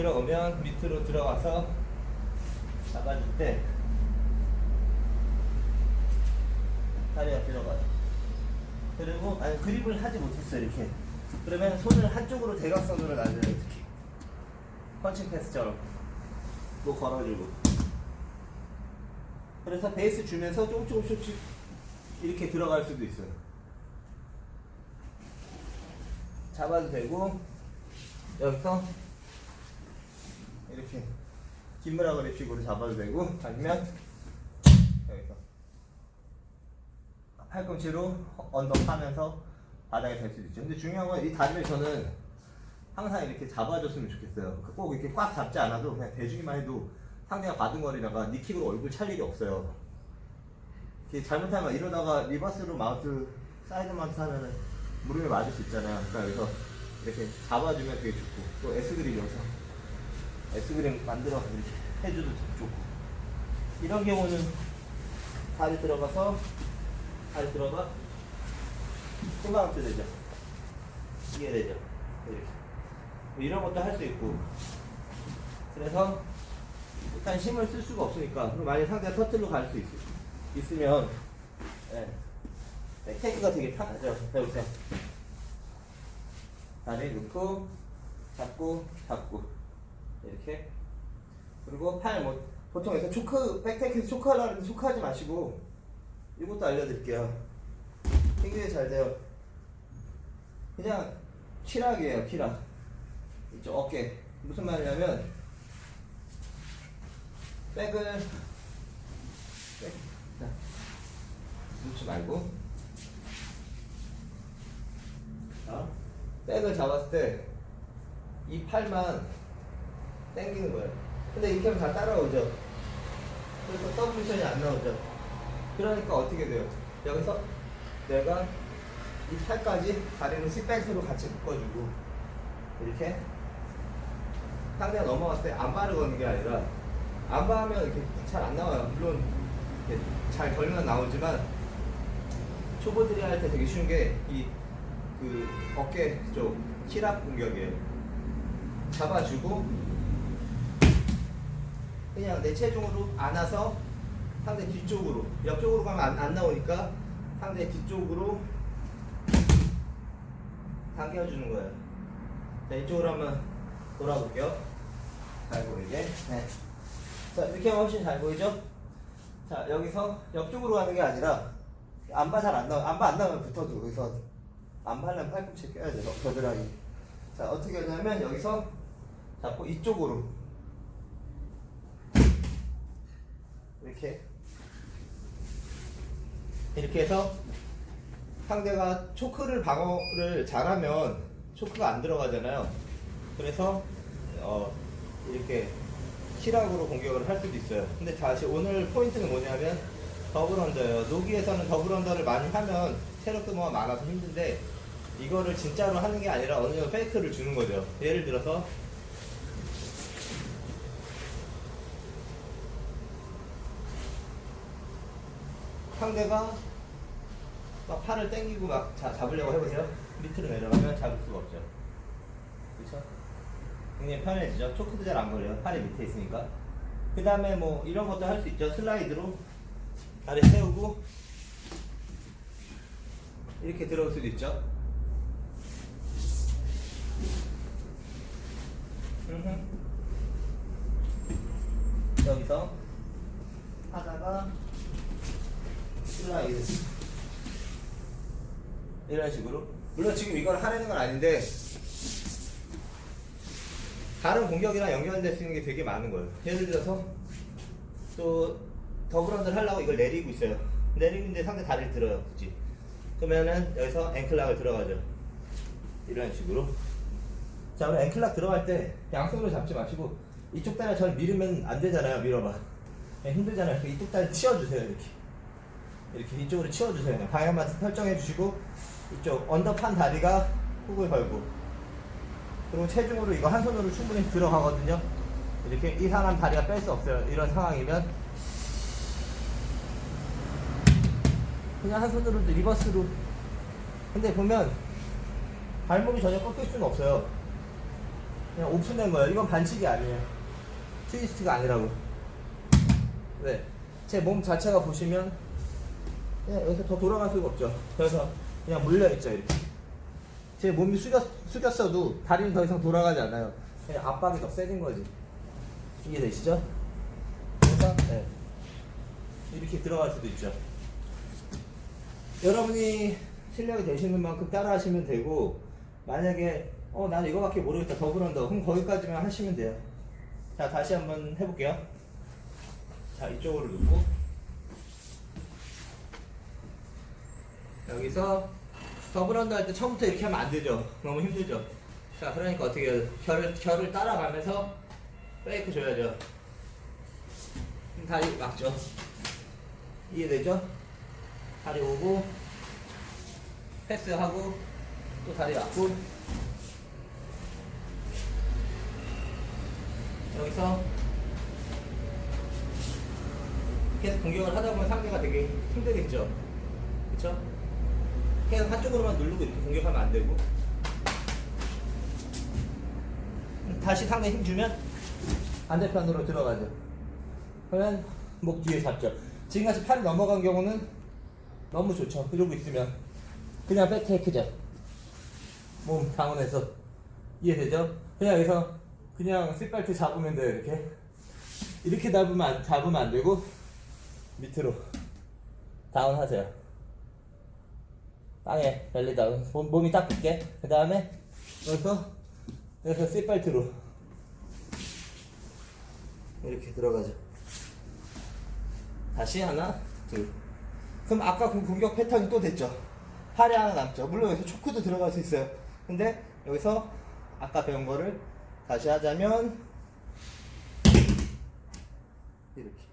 들어오면 밑으로 들어가서 잡아줄 때 다리가 들어가요. 그리고 아니 그립을 하지 못했어요 이렇게. 그러면 손을 한쪽으로 대각선으로 놔줘요 이렇게. 펀칭 패스처럼 뭐 걸어주고. 그래서 베이스 주면서 조금 조금 조금씩 이렇게 들어갈 수도 있어요. 잡아도 되고 여기서 이렇게 긴무라 그래픽으로 잡아도 되고 아니면 여기서 팔꿈치로 언덕하면서 바닥에 댈 수도 있죠. 근데 중요한 건 이 다리를 저는 항상 이렇게 잡아줬으면 좋겠어요. 그꼭 이렇게 꽉 잡지 않아도 그냥 대주기만 해도 상대가 바둥거리다가 니킥으로 얼굴 찰 일이 없어요. 이렇게 잘못하면 이러다가 리버스로 마운트 사이드 마운트 하면은 무릎에 맞을 수 있잖아요. 그러니까 여기서 이렇게 잡아주면 되게 좋고 또 S 그립이어서 S 그립 만들어 이렇게 해줘도 좋고 이런 경우는 다리 들어가서 다리 들어가 또 마운트 되죠. 이게 되죠. 이렇게 뭐 이런 것도 할 수 있고 그래서 일단 힘을 쓸 수가 없으니까 그럼 만약 상대가 터틀로 갈 수 있으면 예. 백테이크가 되게 편하죠. 여기서 다리 놓고 잡고 잡고 이렇게 그리고 팔 뭐 보통 여기서 초크 백테이크에서 초크하려고 하는데 초크하지 마시고 이것도 알려드릴게요. 굉장히 잘 돼요. 그냥 키락이에요 키락 이쪽 어깨 무슨 말이냐면 백을 백 자, 놓지 말고 자, 백을 잡았을 때 이 팔만 당기는 거예요. 근데 이렇게 하면 다 따라오죠. 그래서 서브미션이 안 나오죠. 그러니까 어떻게 돼요? 여기서 내가 이 팔까지 다리를 식백으로 같이 묶어주고 이렇게 상대가 넘어갔을 때 안 바르는 게 아니라 안 바르면 이렇게 잘 안 나와요. 물론 잘 걸면 나오지만 초보들이 할 때 되게 쉬운 게 이 그 어깨 쪽 힐압 공격이에요. 잡아주고 그냥 내 체중으로 안아서 상대 뒤쪽으로 옆쪽으로 가면 안, 안 나오니까 상대 뒤쪽으로 당겨주는 거예요. 자 이쪽으로 한번 돌아볼게요. 잘 보이게. 네. 자 이렇게 하면 훨씬 잘 보이죠? 자 여기서 옆쪽으로 가는 게 아니라 안바 잘 안 나와 안바 안 나오면 붙어도 여기서 안바는 팔꿈치 껴야 돼요. 겨드랑이. 자 어떻게 하냐면 여기서 잡고 이쪽으로 이렇게 이렇게 해서 상대가 초크를 방어를 잘하면 초크가 안 들어가잖아요. 그래서 어 이렇게 실학으로 공격을 할 수도 있어요. 근데 다시 오늘 포인트는 뭐냐면 더블 언더예요. 노기에서는 더블 언더를 많이 하면 체력 소모가 많아서 힘든데 이거를 진짜로 하는 게 아니라 어느 정도 페이크를 주는 거죠. 예를 들어서 상대가 막 팔을 당기고 막 자, 잡으려고 해보세요. 밑으로 내려가면 잡을 수가 없죠. 그렇죠? 굉장히 편해지죠. 초크도 잘 안 걸려요. 팔이 밑에 있으니까. 그 다음에 뭐 이런 것도 할 수 있죠. 슬라이드로 다리 세우고 이렇게 들어올 수도 있죠. 여기서 하다가 슬라이드 이런 식으로. 물론 지금 이걸 하려는 건 아닌데 다른 공격이랑 연결될 수 있는 게 되게 많은 거예요. 예를 들어서 또 더블런드를 하려고 이걸 내리고 있어요. 내리고 있는데 상대 다리를 들어요. 그치? 그러면은 여기서 앵클락을 들어가죠. 이런 식으로. 자 그럼 앵클락 들어갈 때 양손으로 잡지 마시고 이쪽 다리 잘 밀으면 안 되잖아요. 밀어봐. 네, 힘들잖아요. 이쪽 다리 치워주세요 이렇게 이렇게 이쪽으로 치워주세요. 그냥 방향만 설정해 주시고 이쪽 언더판 다리가 훅을 걸고 그리고 체중으로 이거 한 손으로 충분히 들어가거든요. 이렇게 이 사람 다리가 뺄 수 없어요. 이런 상황이면 그냥 한 손으로 리버스로 근데 보면 발목이 전혀 꺾일 수는 없어요. 그냥 오픈된 거예요. 이건 반칙이 아니에요. 트위스트가 아니라고. 네. 제 몸 자체가 보시면 여기서 더 돌아갈 수가 없죠. 그래서 그냥 물려있죠, 이렇게. 제 몸이 숙였, 숙였어도 다리는 더 이상 돌아가지 않아요. 그냥 압박이 더 세진 거지. 이해되시죠? 그래서, 네. 이렇게 들어갈 수도 있죠. 여러분이 실력이 되시는 만큼 따라 하시면 되고, 만약에, 어, 나는 이거밖에 모르겠다. 더블언더. 그럼 거기까지만 하시면 돼요. 자, 다시 한번 해볼게요. 자, 이쪽으로 놓고. 여기서 더블언더 할 때 처음부터 이렇게 하면 안 되죠. 너무 힘들죠. 자, 그러니까 어떻게 해요? 결을, 따라가면서 페이크 줘야죠. 다리 막죠. 이해되죠? 다리 오고, 패스하고, 또 다리 막고, 여기서 계속 공격을 하다 보면 상대가 되게 힘들겠죠. 그쵸? 계속 한쪽으로만 누르고 이렇게 공격하면 안 되고. 다시 상대 힘 주면 반대편으로 들어가죠. 그러면 목 뒤에 잡죠. 지금같이 팔이 넘어간 경우는 너무 좋죠. 이러고 있으면 그냥 백테이크죠. 몸 당원해서 이해되죠? 그냥 여기서 그냥 씹발트 잡으면 돼요. 이렇게 이렇게 잡으면 안, 잡으면 안 되고 밑으로 다운하세요. 땅에 벨리 다운 몸, 몸이 딱 붙게 그 다음에 여기서 여기서 씹발트로 이렇게 들어가죠. 다시 하나, 둘. 그럼 아까 그 공격 패턴이 또 됐죠. 팔이 하나 남죠. 물론 여기서 초크도 들어갈 수 있어요. 근데 여기서 아까 배운 거를 다시 하자면 이렇게.